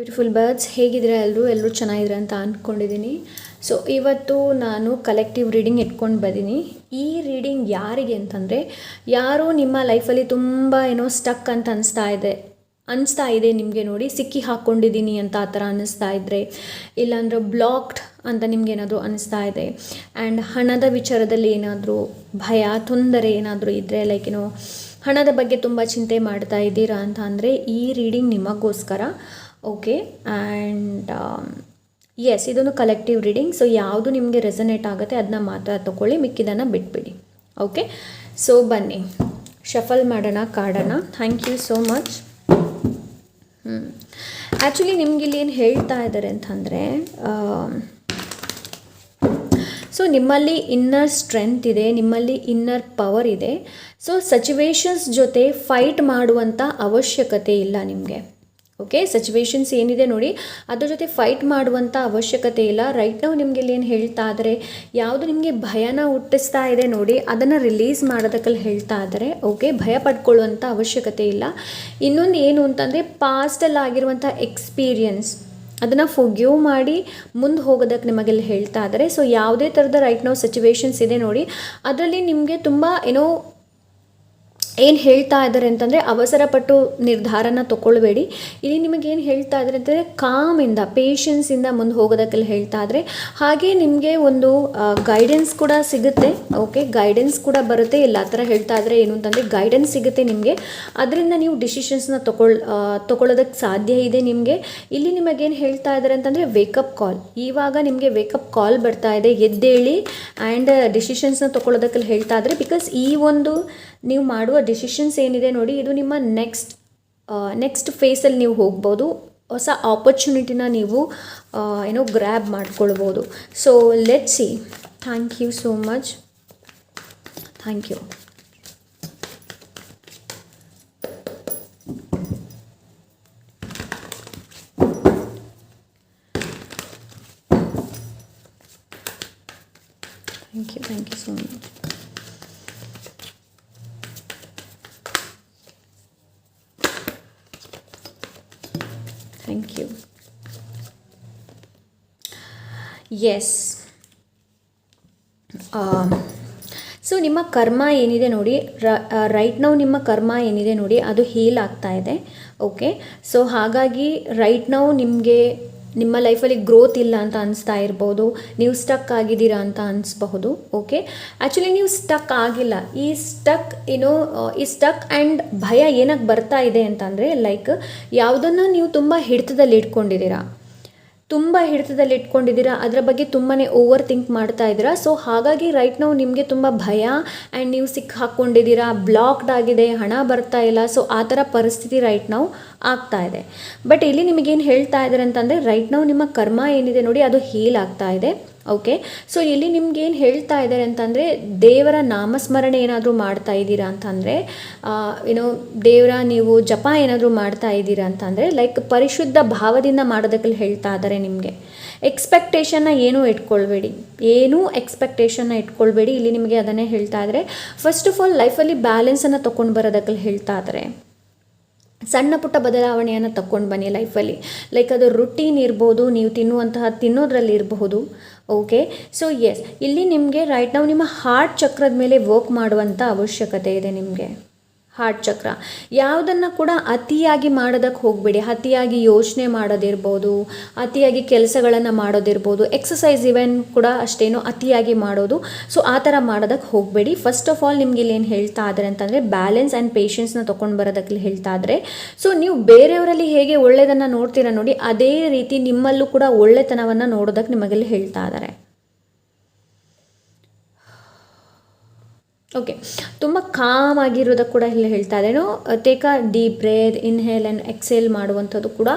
Beautiful birds ಹೇಗಿದ್ರೆ ಎಲ್ಲರೂ ಎಲ್ಲರೂ ಚೆನ್ನಾಗಿದ್ರೆ ಅಂತ ಅಂದ್ಕೊಂಡಿದ್ದೀನಿ ಸೊ ಇವತ್ತು ನಾನು ಕಲೆಕ್ಟಿವ್ ರೀಡಿಂಗ್ ಇಟ್ಕೊಂಡು ಬಂದೀನಿ. ಈ ರೀಡಿಂಗ್ ಯಾರಿಗೆ ಅಂತಂದರೆ, ಯಾರು ನಿಮ್ಮ ಲೈಫಲ್ಲಿ ತುಂಬ ಏನೋ ಸ್ಟಕ್ ಅಂತ ಅನಿಸ್ತಾ ಇದೆ. ಅನಿಸ್ತಾ ಇದೆ ನಿಮಗೆ ನೋಡಿ, ಸಿಕ್ಕಿ ಹಾಕ್ಕೊಂಡಿದ್ದೀನಿ ಅಂತ ಆ ಥರ ಅನ್ನಿಸ್ತಾ ಇದ್ದರೆ ಇಲ್ಲಾಂದ್ರೆ ಬ್ಲಾಕ್ಡ್ ಅಂತ ನಿಮ್ಗೆ ಏನಾದರೂ ಅನಿಸ್ತಾ ಇದೆ. ಆ್ಯಂಡ್ ಹಣದ ವಿಚಾರದಲ್ಲಿ ಏನಾದರೂ ಭಯ, ತೊಂದರೆ ಏನಾದರೂ ಇದ್ದರೆ ಲೈಕ್ ಏನೋ ಹಣದ ಬಗ್ಗೆ ತುಂಬ ಚಿಂತೆ ಮಾಡ್ತಾ ಇದ್ದೀರಾ ಅಂತ ಅಂದರೆ, ಈ ರೀಡಿಂಗ್ ನಿಮಗೋಸ್ಕರ ಓಕೆ ಆ್ಯಂಡ್ ಎಸ್ ಇದೊಂದು ಕಲೆಕ್ಟಿವ್ ರೀಡಿಂಗ್ ಸೊ ಯಾವುದು ನಿಮಗೆ ರೆಸನೇಟ್ ಆಗುತ್ತೆ ಅದನ್ನ ಮಾತ್ರ ತೊಗೊಳ್ಳಿ ಮಿಕ್ಕಿದನ್ನು ಬಿಟ್ಬಿಡಿ. ಓಕೆ ಸೊ ಬನ್ನಿ. ಶಫಲ್ ಮಾಡೋಣ ಕಾಡೋಣ ಥ್ಯಾಂಕ್ ಯು ಸೋ ಮಚ್ ಹ್ಞೂ ಆ್ಯಕ್ಚುಲಿ ನಿಮ್ಗೆ ಇಲ್ಲಿ ಏನು ಹೇಳ್ತಾ ಇದ್ದಾರೆ ಅಂತಂದರೆ ಸೊ ನಿಮ್ಮಲ್ಲಿ ಇನ್ನರ್ ಸ್ಟ್ರೆಂತ್ ಇದೆ, ನಿಮ್ಮಲ್ಲಿ ಇನ್ನರ್ ಪವರ್ ಇದೆ. ಸೊ ಸಿಚುವೇಶನ್ಸ್ ಜೊತೆ ಫೈಟ್ ಮಾಡುವಂಥ ಅವಶ್ಯಕತೆ ಇಲ್ಲ ನಿಮಗೆ. ಓಕೆ ಸಿಚುವೇಶನ್ಸ್ ಏನಿದೆ ನೋಡಿ. ಅದ್ರ ಜೊತೆ ಫೈಟ್ ಮಾಡುವಂಥ ಅವಶ್ಯಕತೆ ಇಲ್ಲ. ರೈಟ್ ನಾವು ನಿಮಗೆ ಇಲ್ಲಿ ಏನು ಹೇಳ್ತಾ ಆದರೆ ಯಾವುದು ನಿಮಗೆ ಭಯನ ಹುಟ್ಟಿಸ್ತಾ ಇದೆ ನೋಡಿ, ಅದನ್ನು ರಿಲೀಸ್ ಮಾಡೋದಕ್ಕಲ್ಲಿ ಹೇಳ್ತಾ ಇದ್ದಾರೆ ಓಕೆ ಭಯ ಪಡ್ಕೊಳ್ಳುವಂಥ ಅವಶ್ಯಕತೆ ಇಲ್ಲ. ಇನ್ನೊಂದು ಏನು ಅಂತಂದರೆ ಪಾಸ್ಟಲ್ಲಿ ಆಗಿರುವಂಥ ಎಕ್ಸ್ಪೀರಿಯನ್ಸ್ ಅದನ್ನು ಫೊಗ್ಯೂ ಮಾಡಿ ಮುಂದೆ ಹೋಗೋದಕ್ಕೆ ನಿಮಗೆಲ್ಲ ಹೇಳ್ತಾ ಇದ್ದಾರೆ ಸೊ ಯಾವುದೇ ಥರದ ರೈಟ್ ನಾವು ಸಿಚುವೇಶನ್ಸ್ ಇದೆ ನೋಡಿ. ಅದರಲ್ಲಿ ನಿಮಗೆ ತುಂಬ ಏನೋ ಏನು ಹೇಳ್ತಾ ಇದ್ದಾರೆ ಅಂತಂದರೆ ಅವಸರಪಟ್ಟು ನಿರ್ಧಾರನ ತಗೊಳ್ಬೇಡಿ. ಇಲ್ಲಿ ನಿಮಗೆ ಏನು ಹೇಳ್ತಾ ಇದ್ದಾರೆ ಅಂತಂದರೆ ಕಾಮಿಂದ ಪೇಷನ್ಸಿಂದ ಮುಂದೆ ಹೋಗೋದಕ್ಕೆಲ್ಲ ಹೇಳ್ತಾ ಇದ್ದಾರೆ ಹಾಗೆ ನಿಮಗೆ ಒಂದು ಗೈಡೆನ್ಸ್ ಕೂಡ ಸಿಗುತ್ತೆ. ಓಕೆ ಗೈಡೆನ್ಸ್ ಕೂಡ ಬರುತ್ತೆ. ಇಲ್ಲ ಆ ಥರ ಹೇಳ್ತಾ ಇದ್ದಾರೆ ಏನು ಅಂತಂದರೆ ಗೈಡೆನ್ಸ್ ಸಿಗುತ್ತೆ ನಿಮಗೆ. ಅದರಿಂದ ನೀವು ಡಿಸಿಷನ್ಸ್ನ ತಗೊಳ್ ತಗೊಳ್ಳೋದಕ್ಕೆ ಸಾಧ್ಯ ಇದೆ ನಿಮಗೆ. ಇಲ್ಲಿ ನಿಮಗೇನು ಹೇಳ್ತಾ ಇದ್ದಾರೆ ಅಂತಂದರೆ ವೇಕಪ್ ಕಾಲ್ ಇವಾಗ ನಿಮಗೆ ವೇಕಪ್ ಕಾಲ್ ಬರ್ತಾ ಇದೆ ಎದ್ದೇಳಿ ಆ್ಯಂಡ್ ಡಿಸಿಷನ್ಸ್ನ ತಗೊಳ್ಳೋದಕ್ಕೆಲ್ಲ ಹೇಳ್ತಾ ಇದ್ದಾರೆ ಬಿಕಾಸ್ ಈ ಒಂದು ನೀವು ಮಾಡುವ ಡಿಸಿಷನ್ಸ್ ಏನಿದೆ ನೋಡಿ, ಇದು ನಿಮ್ಮ ನೆಕ್ಸ್ಟ್ ನೆಕ್ಸ್ಟ್ ಫೇಸಲ್ಲಿ ನೀವು ಹೋಗ್ಬೋದು. ಹೊಸ ಆಪರ್ಚುನಿಟಿನ ನೀವು ಏನೋ ಗ್ರ್ಯಾಬ್ ಮಾಡ್ಕೊಳ್ಬೋದು. So let see thank you so much thank you thank you thank you so much thank you yes so ನಿಮ್ಮ ಕರ್ಮ ಏನಿದೆ ನೋಡಿ ರೈಟ್ ನೌ ನಿಮ್ಮ ಕರ್ಮ ಏನಿದೆ ನೋಡಿ, ಅದು ಹೀಲ್ ಆಗ್ತಾ ಇದೆ. ಓಕೆ ಸೊ ಹಾಗಾಗಿ ರೈಟ್ ನೌ ನಿಮಗೆ, ನಿಮ್ಮ ಲೈಫಲ್ಲಿ ಗ್ರೋತ್ ಇಲ್ಲ ಅಂತ ಅನಿಸ್ತಾ ಇರ್ಬೋದು. ನೀವು ಸ್ಟಕ್ ಆಗಿದ್ದೀರಾ ಅಂತ ಅನಿಸ್ಬಹುದು. ಓಕೆ ಆ್ಯಕ್ಚುಲಿ ನೀವು ಸ್ಟಕ್ ಆಗಿಲ್ಲ. ಈ ಸ್ಟಕ್ ಏನೋ ಈ ಸ್ಟಕ್ ಆ್ಯಂಡ್ ಭಯ ಏನಕ್ಕೆ ಬರ್ತಾ ಇದೆ ಅಂತಂದರೆ ಲೈಕ್ ಯಾವುದನ್ನು ನೀವು ತುಂಬ ಹಿಡಿತದಲ್ಲಿ ಇಟ್ಕೊಂಡಿದ್ದೀರಾ. ತುಂಬ ಹಿಡಿತದಲ್ಲಿ ಇಟ್ಕೊಂಡಿದ್ದೀರಾ? ಅದರ ಬಗ್ಗೆ ತುಂಬಾ ಓವರ್ ಥಿಂಕ್ ಮಾಡ್ತಾ ಇದ್ದೀರಾ? ಸೊ ಹಾಗಾಗಿ ರೈಟ್ ನಾವು ನಿಮಗೆ ತುಂಬ ಭಯ ಆ್ಯಂಡ್ ನೀವು ಸಿಕ್ಕ ಹಾಕ್ಕೊಂಡಿದ್ದೀರಾ ಬ್ಲಾಕ್ಡ್ ಆಗಿದೆ, ಹಣ ಬರ್ತಾ ಇಲ್ಲ. ಸೊ ಆ ಥರ ಪರಿಸ್ಥಿತಿ ರೈಟ್ ನಾವು ಆಗ್ತಾ ಇದೆ. ಬಟ್ ಇಲ್ಲಿ ನಿಮಗೇನು ಹೇಳ್ತಾ ಇದ್ದಾರೆ ಅಂತಂದರೆ ರೈಟ್ ನಾವು ನಿಮ್ಮ ಕರ್ಮ ಏನಿದೆ ನೋಡಿ, ಅದು ಹೀಲ್ ಆಗ್ತಾ ಇದೆ. ಓಕೆ ಸೊ ಇಲ್ಲಿ ನಿಮ್ಗೆ ಏನು ಹೇಳ್ತಾ ಇದ್ದಾರೆ ಅಂತಂದರೆ, ದೇವರ ನಾಮಸ್ಮರಣೆ ಏನಾದರೂ ಮಾಡ್ತಾ ಇದ್ದೀರಾ ಅಂತಂದರೆ ಏನೋ ದೇವರ ನೀವು ಜಪ ಏನಾದರೂ ಮಾಡ್ತಾ ಇದ್ದೀರಾ ಅಂತಂದರೆ ಲೈಕ್ ಪರಿಶುದ್ಧ ಭಾವದಿಂದ ಮಾಡೋದಕ್ಕಲ್ಲಿ ಹೇಳ್ತಾ ಇದ್ದಾರೆ ನಿಮಗೆ. ಎಕ್ಸ್ಪೆಕ್ಟೇಷನ್ನ ಏನೂ ಇಟ್ಕೊಳ್ಬೇಡಿ. ಏನೂ ಎಕ್ಸ್ಪೆಕ್ಟೇಷನ್ನ ಇಟ್ಕೊಳ್ಬೇಡಿ. ಇಲ್ಲಿ ನಿಮಗೆ ಅದನ್ನೇ ಹೇಳ್ತಾ ಇದ್ದಾರೆ ಫಸ್ಟ್ ಆಫ್ ಆಲ್ ಲೈಫಲ್ಲಿ ಬ್ಯಾಲೆನ್ಸನ್ನು ತೊಗೊಂಡು ಬರೋದಕ್ಕಲ್ಲಿ ಹೇಳ್ತಾ ಇದ್ದಾರೆ ಸಣ್ಣ ಪುಟ್ಟ ಬದಲಾವಣೆಯನ್ನು ತಕ್ಕೊಂಡು ಬನ್ನಿ ಲೈಫಲ್ಲಿ ಲೈಕ್ ಅದು ರುಟೀನ್ ಇರ್ಬೋದು, ನೀವು ತಿನ್ನುವಂತಹ ತಿನ್ನೋದ್ರಲ್ಲಿ ಇರಬಹುದು. ಓಕೆ ಸೊ ಎಸ್ ಇಲ್ಲಿ ನಿಮಗೆ ರೈಟ್ ನಾವು ನಿಮ್ಮ ಹಾರ್ಟ್ ಚಕ್ರದ ಮೇಲೆ ವರ್ಕ್ ಮಾಡುವಂಥ ಅವಶ್ಯಕತೆ ಇದೆ ನಿಮಗೆ. ಹಾರ್ಟ್ ಚಕ್ರ. ಯಾವುದನ್ನು ಕೂಡ ಅತಿಯಾಗಿ ಮಾಡೋದಕ್ಕೆ ಹೋಗಬೇಡಿ. ಅತಿಯಾಗಿ ಯೋಚನೆ ಮಾಡೋದಿರ್ಬೋದು, ಅತಿಯಾಗಿ ಕೆಲಸಗಳನ್ನು ಮಾಡೋದಿರ್ಬೋದು ಎಕ್ಸಸೈಸ್ ಇವೆನ್ ಕೂಡ ಅಷ್ಟೇನೋ ಅತಿಯಾಗಿ ಮಾಡೋದು. ಸೊ ಆ ಥರ ಮಾಡೋದಕ್ಕೆ ಹೋಗಬೇಡಿ. ಫಸ್ಟ್ ಆಫ್ ಆಲ್ ನಿಮ್ಗೆ ಇಲ್ಲಿ ಏನು ಹೇಳ್ತಾ ಇದ್ದಾರೆ ಅಂತಂದರೆ ಬ್ಯಾಲೆನ್ಸ್ ಆ್ಯಂಡ್ ಪೇಷನ್ಸ್ನ ತೊಗೊಂಡು ಬರೋದಕ್ಕೆ ಹೇಳ್ತಾ ಇದ್ದಾರೆ ಸೊ ನೀವು ಬೇರೆಯವರಲ್ಲಿ ಹೇಗೆ ಒಳ್ಳೆಯದನ್ನು ನೋಡ್ತೀರಾ ನೋಡಿ, ಅದೇ ರೀತಿ ನಿಮ್ಮಲ್ಲೂ ಕೂಡ ಒಳ್ಳೆತನವನ್ನು ನೋಡೋದಕ್ಕೆ ನಿಮಗೆಲ್ಲ ಹೇಳ್ತಾ ಇದ್ದಾರೆ ಓಕೆ ತುಂಬ ಕಾಮ್ ಆಗಿರೋದಕ್ಕೆ ಕೂಡ ಇಲ್ಲಿ ಹೇಳ್ತಾ ಇದ್ದೇನೋ take a deep breath inhale and exhale ಮಾಡುವಂಥದ್ದು ಕೂಡ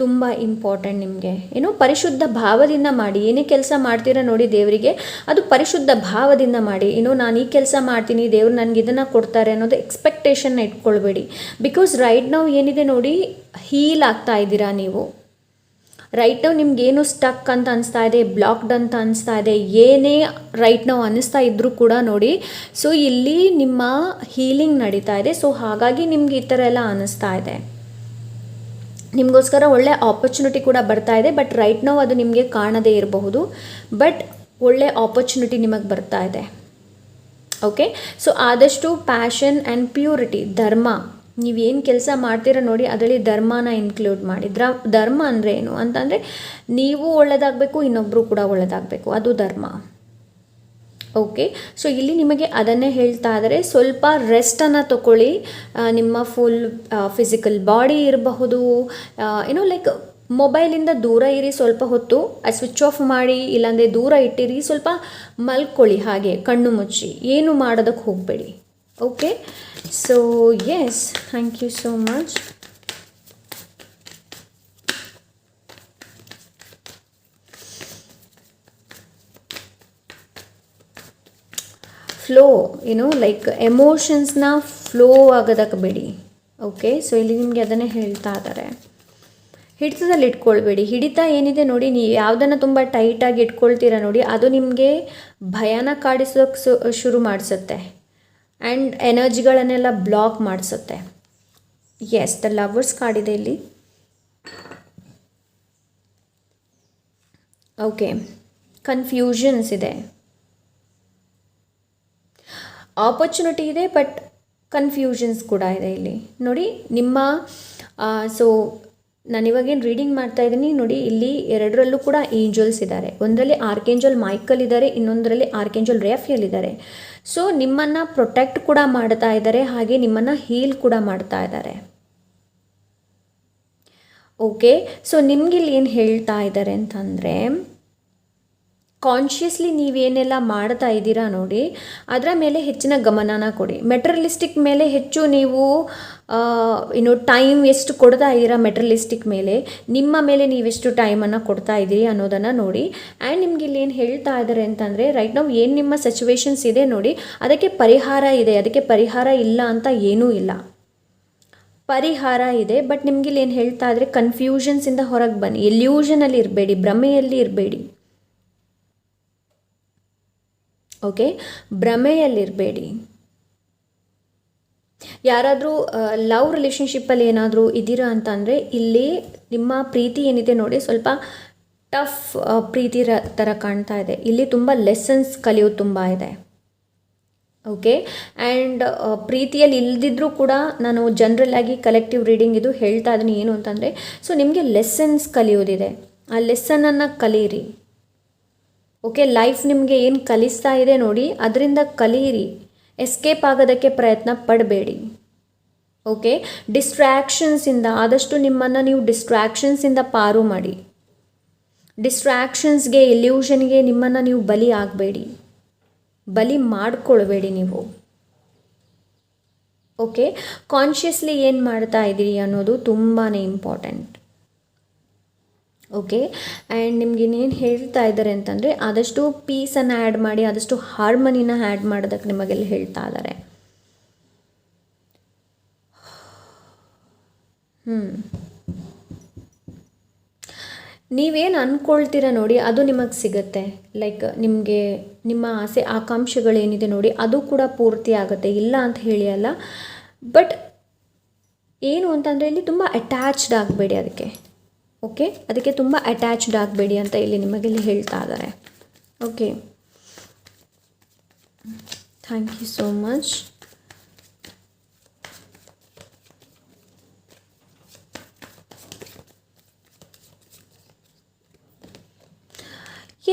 ತುಂಬ ಇಂಪಾರ್ಟೆಂಟ್ ನಿಮಗೆ. ಏನು, ಪರಿಶುದ್ಧ ಭಾವದಿಂದ ಮಾಡಿ. ಏನೇ ಕೆಲಸ ಮಾಡ್ತೀರಾ ನೋಡಿ ದೇವರಿಗೆ. ಅದು ಪರಿಶುದ್ಧ ಭಾವದಿಂದ ಮಾಡಿ. ಏನು, ನಾನು ಈ ಕೆಲಸ ಮಾಡ್ತೀನಿ, ದೇವ್ರು ನನಗೆ ಇದನ್ನು ಕೊಡ್ತಾರೆ ಅನ್ನೋದು ಎಕ್ಸ್ಪೆಕ್ಟೇಷನ್ನ ಇಟ್ಕೊಳ್ಬೇಡಿ. ಬಿಕಾಸ್ ರೈಟ್ ನಾವು ಏನಿದೆ ನೋಡಿ ಹೀಲ್ ಆಗ್ತಾ ಇದ್ದೀರಾ ನೀವು. ರೈಟ್ ನಾವು ನಿಮ್ಗೇನು ಸ್ಟಕ್ ಅಂತ ಅನಿಸ್ತಾ ಇದೆ ಬ್ಲಾಕ್ಡ್ ಅಂತ ಅನಿಸ್ತಾ ಇದೆ, ಏನೇ ರೈಟ್ ನಾವು ಅನಿಸ್ತಾ ಇದ್ದರೂ ಕೂಡ ನೋಡಿ. ಸೊ ಇಲ್ಲಿ ನಿಮ್ಮ ಹೀಲಿಂಗ್ ನಡೀತಾ ಇದೆ. ಸೊ ಹಾಗಾಗಿ ನಿಮ್ಗೆ ಈ ಥರ ಎಲ್ಲ ಅನಿಸ್ತಾ ಇದೆ. ನಿಮಗೋಸ್ಕರ ಒಳ್ಳೆ ಆಪರ್ಚುನಿಟಿ ಕೂಡ ಬರ್ತಾ ಇದೆ. ಬಟ್ ರೈಟ್ ನಾವು ಅದು ನಿಮಗೆ ಕಾಣದೇ ಇರಬಹುದು. ಬಟ್ ಒಳ್ಳೆ ಆಪರ್ಚುನಿಟಿ ನಿಮಗೆ ಬರ್ತಾ ಇದೆ. ಓಕೆ ಸೊ ಆದಷ್ಟು ಪ್ಯಾಷನ್ ಆ್ಯಂಡ್ ಪ್ಯೂರಿಟಿ ಧರ್ಮ ನೀವೇನು ಕೆಲಸ ಮಾಡ್ತೀರ ನೋಡಿ ಅದರಲ್ಲಿ ಧರ್ಮನ ಇನ್ಕ್ಲೂಡ್ ಮಾಡಿ. ದ್ರ, ಧರ್ಮ ಅಂದರೆ ಏನು? ಅಂತಂದರೆ ನೀವು ಒಳ್ಳೆಯದಾಗಬೇಕು ಇನ್ನೊಬ್ಬರು ಕೂಡ ಒಳ್ಳೆಯದಾಗಬೇಕು ಅದು ಧರ್ಮ. ಓಕೆ ಸೊ ಇಲ್ಲಿ ನಿಮಗೆ ಅದನ್ನೇ ಹೇಳ್ತಾ ಇದ್ದಾರೆ ಸ್ವಲ್ಪ ರೆಸ್ಟನ್ನು ತಗೊಳ್ಳಿ ನಿಮ್ಮ ಫುಲ್ ಫಿಸಿಕಲ್ ಬಾಡಿ ಇರಬಹುದು. ಏನೋ ಲೈಕ್ ಮೊಬೈಲಿಂದ ದೂರ ಇರಿ ಸ್ವಲ್ಪ ಹೊತ್ತು. ಸ್ವಿಚ್ ಆಫ್ ಮಾಡಿ. ಇಲ್ಲಾಂದರೆ ದೂರ ಇಟ್ಟಿರಿ. ಸ್ವಲ್ಪ ಮಲ್ಕೊಳ್ಳಿ ಹಾಗೆ, ಕಣ್ಣು ಮುಚ್ಚಿ. ಏನು ಮಾಡೋದಕ್ಕೆ ಹೋಗಬೇಡಿ. Okay so yes thank you so much flow ಏನು ಲೈಕ್ ಎಮೋಷನ್ಸ್ನ ಫ್ಲೋ ಆಗೋದಕ್ಕೆ ಬಿಡಿ. ಓಕೆ ಸೊ ಇಲ್ಲಿ ನಿಮಗೆ ಅದನ್ನೇ ಹೇಳ್ತಾ ಇದ್ದಾರೆ. ಹಿಡಿತದಲ್ಲಿ ಇಟ್ಕೊಳ್ಬೇಡಿ. ಹಿಡಿತ ಏನಿದೆ ನೋಡಿ ನೀವು ಯಾವುದನ್ನು ತುಂಬ ಟೈಟಾಗಿ ಇಟ್ಕೊಳ್ತೀರ ನೋಡಿ, ಅದು ನಿಮಗೆ ಭಯನ ಕಾಡಿಸೋಕೆ ಸು ಶುರು ಮಾಡಿಸುತ್ತೆ. ಆ್ಯಂಡ್ ಎನರ್ಜಿಗಳನ್ನೆಲ್ಲ ಬ್ಲಾಕ್ ಮಾಡಿಸುತ್ತೆ. ಎಸ್ ದ ಲವರ್ಸ್ ಕಾರ್ಡ್ ಇದೆ ಇಲ್ಲಿ. ಓಕೆ ಕನ್ಫ್ಯೂಷನ್ಸ್ ಇದೆ. ಆಪರ್ಚುನಿಟಿ ಇದೆ ಬಟ್ ಕನ್ಫ್ಯೂಷನ್ಸ್ ಕೂಡ ಇದೆ ಇಲ್ಲಿ. ನೋಡಿ, ನಿಮ್ಮ ಸೊ ನಾನಿವಾಗೇನು ರೀಡಿಂಗ್ ಮಾಡ್ತಾ ಇದ್ದೀನಿ. ನೋಡಿ, ಇಲ್ಲಿ ಎರಡರಲ್ಲೂ ಕೂಡ ಏಂಜಲ್ಸ್ ಇದ್ದಾರೆ. ಒಂದರಲ್ಲಿ ಆರ್ಕೇಂಜಲ್ ಮೈಕಲ್ ಇದ್ದಾರೆ, ಇನ್ನೊಂದರಲ್ಲಿ ಆರ್ಕೇಂಜಲ್ ರೇಫಿಯಲ್ ಇದ್ದಾರೆ. ಸೊ ನಿಮ್ಮನ್ನು ಪ್ರೊಟೆಕ್ಟ್ ಕೂಡ ಮಾಡ್ತಾ ಇದ್ದಾರೆ, ಹಾಗೆ ನಿಮ್ಮನ್ನು ಹೀಲ್ ಕೂಡ ಮಾಡ್ತಾ ಇದ್ದಾರೆ. ಓಕೆ ಸೊ ನಿಮ್ಗಿಲ್ಲಿ ಏನು ಹೇಳ್ತಾ ಇದ್ದಾರೆ ಅಂತಂದರೆ ಕಾನ್ಷಿಯಸ್ಲಿ ನೀವೇನೆಲ್ಲ ಮಾಡ್ತಾ ಇದ್ದೀರಾ ನೋಡಿ, ಅದರ ಮೇಲೆ ಹೆಚ್ಚಿನ ಗಮನನ ಕೊಡಿ. ಮೆಟ್ರಲಿಸ್ಟಿಕ್ ಮೇಲೆ ಹೆಚ್ಚು ನೀವು ಏನು ಟೈಮ್ ಎಷ್ಟು ಕೊಡ್ತಾ ಇದ್ದೀರಾ ಮೆಟ್ರಲಿಸ್ಟಿಕ್ ಮೇಲೆ, ನಿಮ್ಮ ಮೇಲೆ ನೀವೆಷ್ಟು ಟೈಮನ್ನು ಕೊಡ್ತಾ ಇದ್ದೀರಿ ಅನ್ನೋದನ್ನು ನೋಡಿ. ಆ್ಯಂಡ್ ನಿಮ್ಗೆ ಇಲ್ಲಿ ಏನು ಹೇಳ್ತಾ ಇದ್ದಾರೆ ಅಂತಂದರೆ ರೈಟ್ ನಾವು ಏನು ನಿಮ್ಮ ಸಿಚುವೇಶನ್ಸ್ ಇದೆ ನೋಡಿ, ಅದಕ್ಕೆ ಪರಿಹಾರ ಇದೆ, ಅದಕ್ಕೆ ಪರಿಹಾರ ಇಲ್ಲ ಅಂತ ಏನೂ ಇಲ್ಲ. ಪರಿಹಾರ ಇದೆ ಬಟ್ ನಿಮ್ಗೆ ಇಲ್ಲಿ ಏನು ಹೇಳ್ತಾ ಇದ್ರೆ ಕನ್ಫ್ಯೂಷನ್ಸಿಂದ ಹೊರಗೆ ಬನ್ನಿ. ಎಲ್ಯೂಷನಲ್ಲಿ ಇರಬೇಡಿ, ಭ್ರಮೆಯಲ್ಲಿ ಇರಬೇಡಿ. ಓಕೆ? ಭ್ರಮೆಯಲ್ಲಿರಬೇಡಿ. ಯಾರಾದರೂ ಲವ್ ರಿಲೇಷನ್ಶಿಪ್ಪಲ್ಲಿ ಏನಾದರೂ ಇದ್ದೀರಾ ಅಂತಂದರೆ ಇಲ್ಲಿ ನಿಮ್ಮ ಪ್ರೀತಿ ಏನಿದೆ ನೋಡಿ ಸ್ವಲ್ಪ ಟಫ್ ಪ್ರೀತಿ ರ, ಥರ ಕಾಣ್ತಾ ಇದೆ. ಇಲ್ಲಿ ತುಂಬ ಲೆಸನ್ಸ್ ಕಲಿಯೋದು ತುಂಬ ಇದೆ. ಓಕೆ? ಆ್ಯಂಡ್ ಪ್ರೀತಿಯಲ್ಲಿ ಇಲ್ದಿದ್ರೂ ಕೂಡ ನಾನು ಜನ್ರಲ್ ಆಗಿ ಕಲೆಕ್ಟಿವ್ ರೀಡಿಂಗ್ ಇದು ಹೇಳ್ತಾ ಇದ್ದೀನಿ. ಏನು ಅಂತಂದರೆ, ಸೊ ನಿಮಗೆ ಲೆಸನ್ಸ್ ಕಲಿಯೋದಿದೆ. ಆ ಲೆಸನನ್ನು ಕಲೀರಿ. ಓಕೆ ಲೈಫ್ ನಿಮಗೆ ಏನು ಕಲಿಸ್ತಾ ಇದೆ ನೋಡಿ, ಅದರಿಂದ ಕಲಿಯಿರಿ ಎಸ್ಕೇಪ್ ಆಗೋದಕ್ಕೆ ಪ್ರಯತ್ನ ಪಡಬೇಡಿ. ಓಕೆ ಡಿಸ್ಟ್ರ್ಯಾಕ್ಷನ್ಸಿಂದ ಆದಷ್ಟು ನಿಮ್ಮನ್ನು ನೀವು ಡಿಸ್ಟ್ರ್ಯಾಕ್ಷನ್ಸಿಂದ ಪಾರು ಮಾಡಿ. ಡಿಸ್ಟ್ರ್ಯಾಕ್ಷನ್ಸ್ಗೆ ಎಲ್ಯೂಷನ್ಗೆ ನಿಮ್ಮನ್ನು ನೀವು ಬಲಿ ಆಗಬೇಡಿ. ಬಲಿ ಮಾಡಿಕೊಳ್ಬೇಡಿ ನೀವು. ಓಕೆ ಕಾನ್ಷಿಯಸ್ಲಿ ಏನು ಮಾಡ್ತಾ ಇದ್ದೀರಿ ಅನ್ನೋದು ತುಂಬಾ ಇಂಪಾರ್ಟೆಂಟ್ ಓಕೆ ಆ್ಯಂಡ್ ನಿಮ್ಗೆ ಇನ್ನೇನು ಹೇಳ್ತಾ ಇದ್ದಾರೆ ಅಂತಂದರೆ, ಆದಷ್ಟು ಪೀಸನ್ನು ಆ್ಯಡ್ ಮಾಡಿ, ಆದಷ್ಟು ಹಾರ್ಮನಿನ ಆ್ಯಡ್ ಮಾಡೋದಕ್ಕೆ ನಿಮಗೆಲ್ಲ ಹೇಳ್ತಾ ಇದ್ದಾರೆ ಹ್ಞೂ ನೀವೇನು ಅಂದ್ಕೊಳ್ತೀರ ನೋಡಿ, ಅದು ನಿಮಗೆ ಸಿಗುತ್ತೆ. ಲೈಕ್ ನಿಮಗೆ, ನಿಮ್ಮ ಆಸೆ ಆಕಾಂಕ್ಷೆಗಳೇನಿದೆ ನೋಡಿ, ಅದು ಕೂಡ ಪೂರ್ತಿ ಆಗುತ್ತೆ. ಇಲ್ಲ ಅಂತ ಹೇಳಿ ಅಲ್ಲ. ಬಟ್ ಏನು ಅಂತಂದರೆ, ಇಲ್ಲಿ ತುಂಬ ಅಟ್ಯಾಚ್ಡ್ ಆಗಬೇಡಿ ಅದಕ್ಕೆ. ಓಕೆ? ಅದಕ್ಕೆ ತುಂಬ ಅಟ್ಯಾಚ್ಡ್ ಆಗಬೇಡಿ ಅಂತ ಇಲ್ಲಿ ನಿಮಗೆಲ್ಲಿ ಹೇಳ್ತಾ ಇದ್ದಾರೆ. Okay. Thank you so much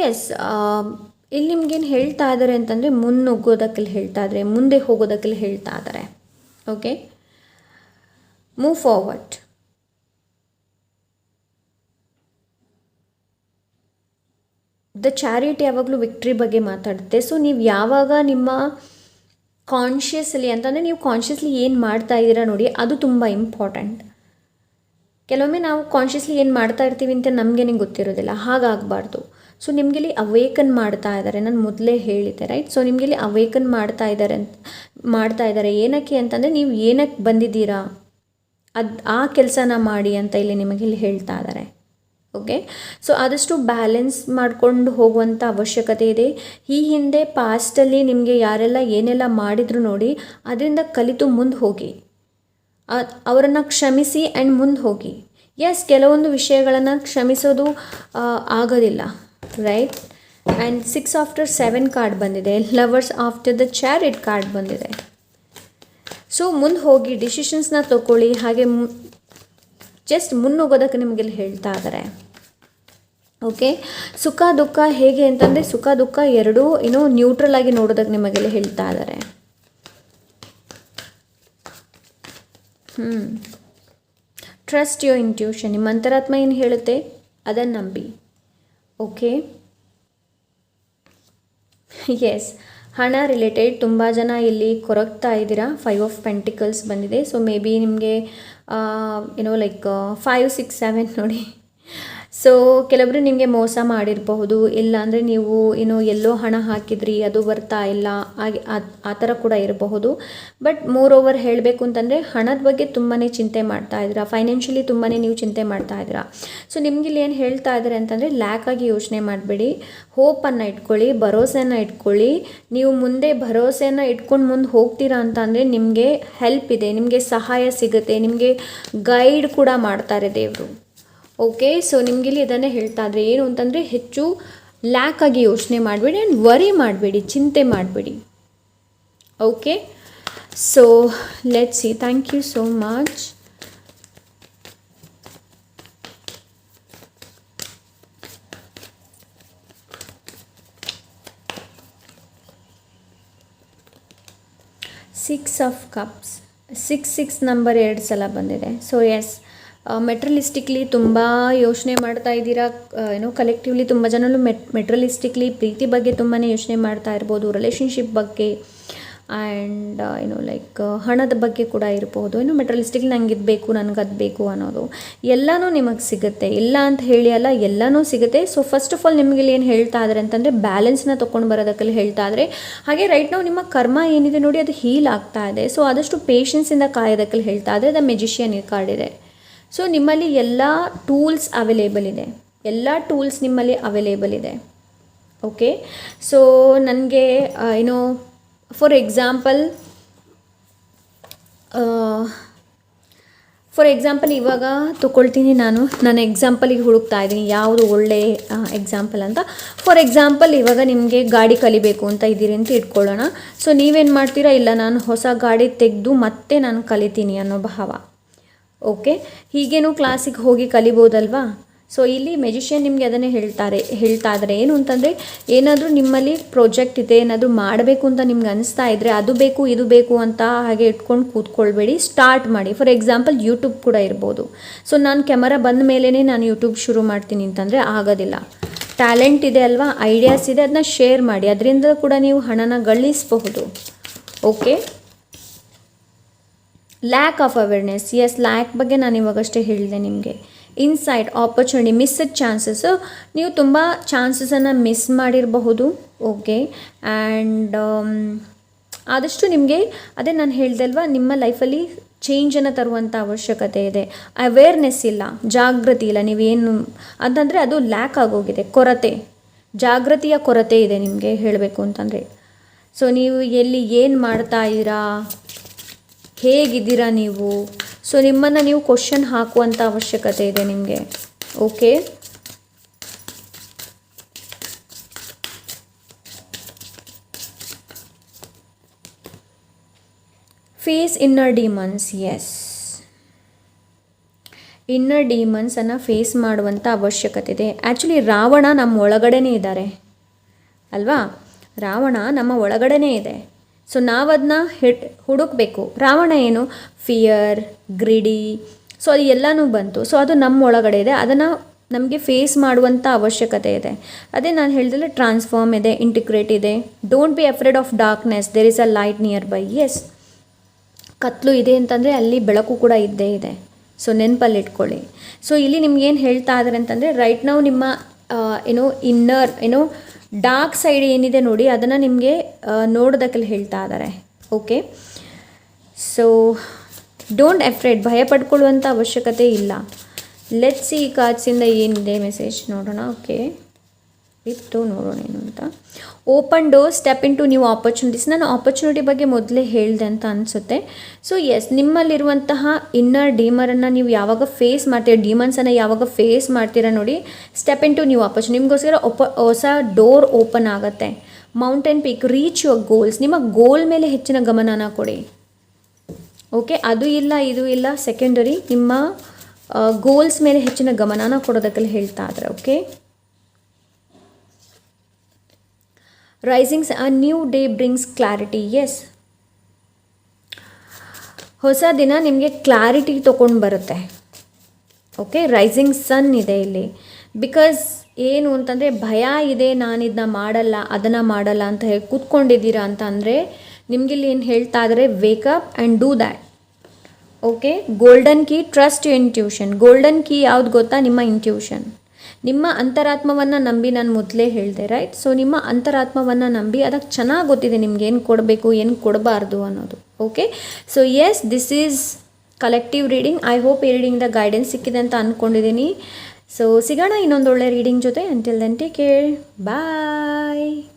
yes ಇಲ್ಲಿ ನಿಮ್ಗೇನು ಹೇಳ್ತಾ ಇದ್ದಾರೆ ಅಂತಂದರೆ ಮುನ್ನುಗ್ಗೋದಕ್ಕೆಲ್ಲಿ ಹೇಳ್ತಾ ಇದ್ದಾರೆ, ಮುಂದೆ ಹೋಗೋದಕ್ಕೆಲ್ಲಿ ಹೇಳ್ತಾ ಇದ್ದಾರೆ. Okay move forward the chariot ಯಾವಾಗಲೂ ವಿಕ್ಟ್ರಿ ಬಗ್ಗೆ ಮಾತಾಡುತ್ತೆ. ಸೊ ನೀವು ಯಾವಾಗ ನಿಮ್ಮ ಕಾನ್ಷಿಯಸ್ಲಿ ಅಂತಂದರೆ ನೀವು ಕಾನ್ಷಿಯಸ್ಲಿ ಏನು ಮಾಡ್ತಾ ಇದ್ದೀರಾ ನೋಡಿ, ಅದು ತುಂಬ ಇಂಪಾರ್ಟೆಂಟ್ ಕೆಲವೊಮ್ಮೆ ನಾವು ಕಾನ್ಷಿಯಸ್ಲಿ ಏನು ಮಾಡ್ತಾ ಇರ್ತೀವಿ ಅಂತ ನಮಗೆ ಗೊತ್ತಿರೋದಿಲ್ಲ, ಹಾಗಾಗಬಾರ್ದು. ಸೊ ನಿಮಗಿಲ್ಲಿ ಅವೇಕನ್ ಮಾಡ್ತಾ ಇದ್ದಾರೆ ನಾನು ಮೊದಲೇ ಹೇಳಿದ್ದೆ ರೈಟ್ ಸೊ ನಿಮಗಿಲ್ಲಿ ಅವೇಕನ್ ಮಾಡ್ತಾ ಇದ್ದಾರೆ ಅಂತ, ಮಾಡ್ತಾ ಇದ್ದಾರೆ ಏನಕ್ಕೆ ಅಂತಂದರೆ, ನೀವು ಏನಕ್ಕೆ ಬಂದಿದ್ದೀರಾ, ಅದು ಆ ಕೆಲಸನ ಮಾಡಿ ಅಂತ ಇಲ್ಲಿ ನಿಮಗೆ ಇಲ್ಲಿ ಹೇಳ್ತಾ ಇದ್ದಾರೆ ಓಕೆ ಸೊ ಆದಷ್ಟು ಬ್ಯಾಲೆನ್ಸ್ ಮಾಡಿಕೊಂಡು ಹೋಗುವಂಥ ಅವಶ್ಯಕತೆ ಇದೆ. ಈ ಹಿಂದೆ ಪಾಸ್ಟಲ್ಲಿ ನಿಮಗೆ ಯಾರೆಲ್ಲ ಏನೆಲ್ಲ ಮಾಡಿದ್ರು ನೋಡಿ, ಅದರಿಂದ ಕಲಿತು ಮುಂದೆ ಹೋಗಿ. ಅವರನ್ನು ಕ್ಷಮಿಸಿ ಆ್ಯಂಡ್ ಮುಂದೆ ಹೋಗಿ. ಎಸ್ ಕೆಲವೊಂದು ವಿಷಯಗಳನ್ನು ಕ್ಷಮಿಸೋದು ಆಗೋದಿಲ್ಲ right and six after seven card ಬಂದಿದೆ. Lovers after the chariot card ಬಂದಿದೆ. ಸೊ ಮುಂದೆ ಹೋಗಿ ಡಿಸಿಷನ್ಸ್ನ ತಗೊಳ್ಳಿ ಹಾಗೆ ಜಸ್ಟ್ ಮುನ್ನುಗ್ಗೋದಕ್ಕೆ ನಿಮಗೆಲ್ಲ ಹೇಳ್ತಾ ಇದ್ದಾರೆ ಓಕೆ ಸುಖ, ದುಃಖ ಹೇಗೆ ಅಂತಂದರೆ ಸುಖ, ದುಃಖ ಎರಡೂ ಏನೋ ನ್ಯೂಟ್ರಲ್ ಆಗಿ ನೋಡೋದಕ್ಕೆ ನಿಮಗೆಲ್ಲ ಹೇಳ್ತಾ ಇದ್ದಾರೆ ಹ್ಞೂ ಟ್ರಸ್ಟ್ ಯುವರ್ ಇಂಟ್ಯೂಷನ್ ನಿಮ್ಮ ಅಂತರಾತ್ಮ ಏನು ಹೇಳುತ್ತೆ? ಅದನ್ನು ನಂಬಿ. ಓಕೆ ಎಸ್ ಹಣ ರಿಲೇಟೆಡ್ ತುಂಬ ಜನ ಇಲ್ಲಿ ಕೊರಗ್ತಾ ಇದ್ದೀರಾ? ಫೈವ್ ಆಫ್ ಪೆಂಟಿಕಲ್ಸ್ ಬಂದಿದೆ. ಸೊ ಮೇ ಬಿ ನಿಮಗೆ ಏನೋ ಲೈಕ್ ಫೈವ್ ಸಿಕ್ಸ್ ಸೆವೆನ್ ನೋಡಿ ಸೊ ಕೆಲವರು ನಿಮಗೆ ಮೋಸ ಮಾಡಿರಬಹುದು ಇಲ್ಲ ಅಂದರೆ ನೀವು ಏನು ಎಲ್ಲೋ ಹಣ ಹಾಕಿದ್ರಿ, ಅದು ಬರ್ತಾ ಇಲ್ಲ, ಹಾಗೆ ಆ- ಥರ ಕೂಡ ಇರಬಹುದು. ಬಟ್ ಮೋರ್ ಓವರ್ ಹೇಳಬೇಕು ಅಂತಂದರೆ, ಹಣದ ಬಗ್ಗೆ ತುಂಬಾ ಚಿಂತೆ ಮಾಡ್ತಾ ಇದ್ದೀರಾ? ಫೈನಾನ್ಷಿಯಲಿ ತುಂಬಾ ನೀವು ಚಿಂತೆ ಮಾಡ್ತಾ ಇದ್ದೀರಾ? ಸೊ ನಿಮ್ಗೆ ಇಲ್ಲಿ ಏನು ಹೇಳ್ತಾ ಇದ್ದಾರೆ ಅಂತಂದರೆ ಲ್ಯಾಕ್ ಆಗಿ ಯೋಚನೆ ಮಾಡಬೇಡಿ. ಹೋಪನ್ನು ಇಟ್ಕೊಳ್ಳಿ ಭರೋಸೆನ ಇಟ್ಕೊಳ್ಳಿ. ನೀವು ಮುಂದೆ ಭರೋಸೆನ ಇಟ್ಕೊಂಡು ಮುಂದೆ ಹೋಗ್ತೀರಾ ಅಂತ ಅಂದರೆ ನಿಮಗೆ ಹೆಲ್ಪ್ ಇದೆ, ನಿಮಗೆ ಸಹಾಯ ಸಿಗುತ್ತೆ, ನಿಮಗೆ ಗೈಡ್ ಕೂಡ ಮಾಡ್ತಾರೆ ದೇವರು. ಓಕೆ ಸೊ ನಿಮಗಿಲ್ಲಿ ಇದನ್ನೇ ಹೇಳ್ತಾ ಇದ್ರೆ ಏನು ಅಂತಂದರೆ ಹೆಚ್ಚು ಲ್ಯಾಕ್ ಆಗಿ ಯೋಚನೆ ಮಾಡಬೇಡಿ ಆ್ಯಂಡ್ ವರಿ ಮಾಡಬೇಡಿ, ಚಿಂತೆ ಮಾಡಬೇಡಿ. Okay so let see thank you so much six of cups six six number ಎರಡು ಸಲ ಬಂದಿದೆ. ಸೊ ಎಸ್ ಮೆಟ್ರಲಿಸ್ಟಿಕ್ಲಿ ತುಂಬ ಯೋಚನೆ ಮಾಡ್ತಾ ಇದ್ದೀರಾ? ಏನೋ ಕಲೆಕ್ಟಿವ್ಲಿ ತುಂಬ ಜನರು ಮೆಟ್ ಮೆಟ್ರಲಿಸ್ಟಿಕ್ಲಿ ಪ್ರೀತಿ ಬಗ್ಗೆ ತುಂಬಾ ಯೋಚನೆ ಮಾಡ್ತಾ ಇರ್ಬೋದು ರಿಲೇಷನ್ಶಿಪ್ ಬಗ್ಗೆ ಆ್ಯಂಡ್ ಏನೋ ಲೈಕ್ ಹಣದ ಬಗ್ಗೆ ಕೂಡ ಇರ್ಬೋದು. ಏನೋ ಮೆಟ್ರಲಿಸ್ಟಿಕ್ಲಿ ನಂಗೆ ಇದು ಬೇಕು, ನನಗೆ ಅದು ಬೇಕು ಅನ್ನೋದು ಎಲ್ಲನೂ ನಿಮಗೆ ಸಿಗುತ್ತೆ. ಇಲ್ಲ ಅಂತ ಹೇಳಿ ಅಲ್ಲ, ಎಲ್ಲನೂ ಸಿಗುತ್ತೆ. ಸೊ ಫಸ್ಟ್ ಆಫ್ ಆಲ್ ನಿಮಗೆ ಇಲ್ಲಿ ಏನು ಹೇಳ್ತಾ ಇದ್ದಾರೆ ಅಂತಂದರೆ ಬ್ಯಾಲೆನ್ಸ್ನ ತೊಗೊಂಡು ಬರೋದಕ್ಕಲ್ಲಿ ಹೇಳ್ತಾ ಇದ್ರೆ. ಹಾಗೆ ರೈಟ್ ನಾವು ನಿಮ್ಮ ಕರ್ಮ ಏನಿದೆ ನೋಡಿ, ಅದು ಹೀಲ್ ಆಗ್ತಾ ಇದೆ. ಸೊ ಆದಷ್ಟು ಪೇಷನ್ಸಿಂದ ಕಾಯೋದಕ್ಕಲ್ಲಿ ಹೇಳ್ತಾ ಇದ್ದಾರೆ ದ ಮೆಜಿಷಿಯನ್ ಕಾರ್ಡ್ ಇದೆ. ಸೊ ನಿಮ್ಮಲ್ಲಿ ಎಲ್ಲ ಟೂಲ್ಸ್ ಅವೈಲೇಬಲ್ ಇದೆ. ಎಲ್ಲ ಟೂಲ್ಸ್ ನಿಮ್ಮಲ್ಲಿ ಅವೈಲೇಬಲ್ ಇದೆ. ಓಕೆ ಸೊ ನನಗೆ ಏನೋ ಫಾರ್ ಎಕ್ಸಾಂಪಲ್ ಫಾರ್ ಎಕ್ಸಾಂಪಲ್ ಇವಾಗ ತಗೊಳ್ತೀನಿ ನಾನು. ನಾನು ಎಕ್ಸಾಂಪಲಿಗೆ ಹುಡುಕ್ತಾ ಇದ್ದೀನಿ. ಯಾವುದು ಒಳ್ಳೆ ಎಕ್ಸಾಂಪಲ್ ಅಂತ. ಫಾರ್ ಎಕ್ಸಾಂಪಲ್ ಇವಾಗ ನಿಮಗೆ ಗಾಡಿ ಕಲಿಬೇಕು ಅಂತ ಇದ್ದೀರಿ ಅಂತ ಇಟ್ಕೊಳ್ಳೋಣ. ಸೊ ನೀವೇನು ಮಾಡ್ತೀರಾ? ಇಲ್ಲ, ನಾನು ಹೊಸ ಗಾಡಿ ತೆಗೆದು ಮತ್ತೆ ನಾನು ಕಲಿತೀನಿ ಅನ್ನೋ ಭಾವ. ಓಕೆ ಹೀಗೇನು ಕ್ಲಾಸಿಗೆ ಹೋಗಿ ಕಲಿಬೋದಲ್ವಾ? ಸೊ ಇಲ್ಲಿ ಮೆಜಿಷಿಯನ್ ನಿಮಗೆ ಅದನ್ನೇ ಹೇಳ್ತಾರೆ ಹೇಳ್ತಾ ಇದ್ದಾರೆ ಏನು ಅಂತಂದರೆ, ಏನಾದರೂ ನಿಮ್ಮಲ್ಲಿ ಪ್ರಾಜೆಕ್ಟ್ ಇದೆ, ಏನಾದರೂ ಮಾಡಬೇಕು ಅಂತ ನಿಮ್ಗೆ ಅನಿಸ್ತಾ ಇದ್ದರೆ ಅದು ಬೇಕು, ಇದು ಬೇಕು ಅಂತ ಹಾಗೆ ಇಟ್ಕೊಂಡು ಕೂತ್ಕೊಳ್ಬೇಡಿ. ಸ್ಟಾರ್ಟ್ ಮಾಡಿ. ಫಾರ್ ಎಕ್ಸಾಂಪಲ್ ಯೂಟ್ಯೂಬ್ ಕೂಡ ಇರ್ಬೋದು. ಸೊ ನಾನು ಕ್ಯಾಮರಾ ಬಂದ ಮೇಲೇ ನಾನು ಯೂಟ್ಯೂಬ್ ಶುರು ಮಾಡ್ತೀನಿ ಅಂತಂದರೆ ಆಗೋದಿಲ್ಲ. ಟ್ಯಾಲೆಂಟ್ ಇದೆ ಅಲ್ವಾ? ಐಡಿಯಾಸ್ ಇದೆ ಅದನ್ನ ಶೇರ್ ಮಾಡಿ. ಅದರಿಂದ ಕೂಡ ನೀವು ಹಣನ ಗಳಿಸಬಹುದು. Okay lack of awareness yes lack ಬಗ್ಗೆ ನಾನು ಇವಾಗಷ್ಟೇ ಹೇಳಿದೆ ನಿಮಗೆ. ಇನ್ಸೈಡ್ ಆಪರ್ಚುನಿಟಿ ಮಿಸ್ಸಡ್ ಚಾನ್ಸಸ್ಸು ನೀವು ತುಂಬ ಚಾನ್ಸಸನ್ನು ಮಿಸ್ ಮಾಡಿರಬಹುದು. ಓಕೆ ಆ್ಯಂಡ್ ಆದಷ್ಟು ನಿಮಗೆ ಅದೇ ನಾನು ಹೇಳ್ದಲ್ವ ನಿಮ್ಮ ಲೈಫಲ್ಲಿ ಚೇಂಜನ್ನು ತರುವಂಥ ಅವಶ್ಯಕತೆ ಇದೆ. ಅವೇರ್ನೆಸ್ ಇಲ್ಲ ಜಾಗೃತಿ ಇಲ್ಲ, ನೀವೇನು ಅಂತಂದರೆ ಅದು ಲ್ಯಾಕ್ ಆಗೋಗಿದೆ, ಕೊರತೆ. ಜಾಗೃತಿಯ ಕೊರತೆ ಇದೆ ನಿಮಗೆ ಹೇಳಬೇಕು ಅಂತಂದರೆ. ಸೊ ನೀವು ಎಲ್ಲಿ ಏನು ಮಾಡ್ತಾ ಇದ್ದೀರಾ? ಹೇಗಿದ್ದೀರಾ ನೀವು? ಸೊ ನಿಮ್ಮನ್ನು ನೀವು ಕ್ವಶನ್ ಹಾಕುವಂಥ ಅವಶ್ಯಕತೆ ಇದೆ ನಿಮಗೆ. Okay face inner demons yes inner ಡಿಮನ್ಸನ್ನು face ಮಾಡುವಂಥ ಅವಶ್ಯಕತೆ ಇದೆ. ಆ್ಯಕ್ಚುಲಿ ರಾವಣ ನಮ್ಮ ಒಳಗಡೆನೇ ಇದ್ದಾರೆ. ಅಲ್ವಾ? ರಾವಣ ನಮ್ಮ ಒಳಗಡೆನೇ ಇದೆ. ಸೊ ನಾವು ಅದನ್ನ ಹಿಡ್ ಹುಡುಕಬೇಕು. ರಾವಣ ಏನು? ಫಿಯರ್ ಗ್ರಿಡಿ ಸೊ ಅದು ಎಲ್ಲನೂ ಬಂತು. ಸೊ ಅದು ನಮ್ಮ ಒಳಗಡೆ ಇದೆ. ಅದನ್ನು ನಮಗೆ ಫೇಸ್ ಮಾಡುವಂಥ ಅವಶ್ಯಕತೆ ಇದೆ. ಅದೇ ನಾನು ಹೇಳಿದ್ರೆ ಟ್ರಾನ್ಸ್ಫಾರ್ಮ್ ಇದೆ ಇಂಟಿಗ್ರೇಟ್ ಇದೆ. Don't be afraid of darkness there is a light nearby yes ಕತ್ಲು ಇದೆ ಅಂತಂದರೆ ಅಲ್ಲಿ ಬೆಳಕು ಕೂಡ ಇದ್ದೇ ಇದೆ. ಸೊ ನೆನಪಲ್ಲಿ ಇಟ್ಕೊಳ್ಳಿ. ಸೊ ಇಲ್ಲಿ ನಿಮ್ಗೆ ಏನು ಹೇಳ್ತಾ ಇದ್ದಾರೆ ಅಂತಂದರೆ ರೈಟ್ ನಾವು ನಿಮ್ಮ ಏನೋ ಇನ್ನರ್ ಏನೋ ಡಾರ್ಕ್ ಸೈಡ್ ಏನಿದೆ ನೋಡಿ, ಅದನ್ನು ನಿಮಗೆ ನೋಡೋದಕ್ಕೆ ಹೇಳ್ತಾ ಇದ್ದಾರೆ ಓಕೆ ಸೊ ಡೋಂಟ್ ಎಫ್ರೇಡ್ ಭಯ ಪಡ್ಕೊಳ್ಳುವಂಥ ಅವಶ್ಯಕತೆ ಇಲ್ಲ. ಲೆಟ್ಸ್ ಕಾರ್ಡ್ಸಿಂದ ಏನಿದೆ ಮೆಸೇಜ್ ನೋಡೋಣ. ಓಕೆ ಇತ್ತು ನೋಡೋಣ ಏನು ಅಂತ. Open door step into new opportunities ನಾನು ಆಪರ್ಚುನಿಟಿ ಬಗ್ಗೆ ಮೊದಲೇ ಹೇಳಿದೆ ಅಂತ ಅನಿಸುತ್ತೆ. ಸೊ ಎಸ್ ನಿಮ್ಮಲ್ಲಿರುವಂತಹ ಇನ್ನರ್ ಡೀಮರನ್ನು ನೀವು ಯಾವಾಗ ಫೇಸ್ ಮಾಡ್ತೀರ ಡೀಮನ್ಸನ್ನು ಯಾವಾಗ ಫೇಸ್ ಮಾಡ್ತೀರಾ ನೋಡಿ step into new opportunity ನಿಮಗೋಸ್ಕರ ಒಪ, ಹೊಸ ಡೋರ್ ಓಪನ್ ಆಗುತ್ತೆ. Mountain peak reach your goals ನಿಮ್ಮ ಗೋಲ್ ಮೇಲೆ ಹೆಚ್ಚಿನ ಗಮನನ ಕೊಡಿ. ಓಕೆ ಅದು ಇಲ್ಲ, ಇದು ಇಲ್ಲ ಸೆಕೆಂಡರಿ ನಿಮ್ಮ ಗೋಲ್ಸ್ ಮೇಲೆ ಹೆಚ್ಚಿನ ಗಮನನ ಕೊಡೋದಕ್ಕೆಲ್ಲ ಹೇಳ್ತಾ ಇದ್ದಾರೆ. Okay risings a new day brings clarity yes ಹೊಸ ದಿನ ನಿಮಗೆ ಕ್ಲಾರಿಟಿ ತೊಗೊಂಡು ಬರುತ್ತೆ. ಓಕೆ ರೈಸಿಂಗ್ ಸನ್ ಇದೆ ಇಲ್ಲಿ. ಬಿಕಾಸ್ ಏನು ಅಂತಂದರೆ, ಭಯ ಇದೆ ನಾನು ಮಾಡಲ್ಲ, ಅದನ್ನು ಮಾಡಲ್ಲ ಅಂತ ಹೇಳಿ ಕೂತ್ಕೊಂಡಿದ್ದೀರಾ ಅಂತ ಅಂದರೆ ನಿಮಗಿಲ್ಲಿ ಏನು ಹೇಳ್ತಾ ಇದ್ದಾರೆ wake up and do that okay golden key trust intuition golden key ಯಾವ್ದು ಗೊತ್ತಾ? ನಿಮ್ಮ ಇಂಟ್ಯೂಷನ್ ನಿಮ್ಮ ಅಂತರಾತ್ಮವನ್ನು ನಂಬಿ ನಾನು ಮೊದಲೇ ಹೇಳಿದೆ ರೈಟ್ ಸೊ ನಿಮ್ಮ ಅಂತರಾತ್ಮವನ್ನು ನಂಬಿ ಅದಕ್ಕೆ ಚೆನ್ನಾಗಿ ಗೊತ್ತಿದೆ ನಿಮ್ಗೆ ಏನು ಕೊಡಬೇಕು, ಏನು ಕೊಡಬಾರ್ದು ಅನ್ನೋದು okay so yes this is collective reading I hope ಈ ರೀಡಿಂಗ್ದ ಗೈಡೆನ್ಸ್ ಸಿಕ್ಕಿದೆ ಅಂತ ಅಂದ್ಕೊಂಡಿದ್ದೀನಿ ಸೊ ಸಿಗೋಣ ಇನ್ನೊಂದು ಒಳ್ಳೆ ರೀಡಿಂಗ್ ಜೊತೆ. Until then take care bye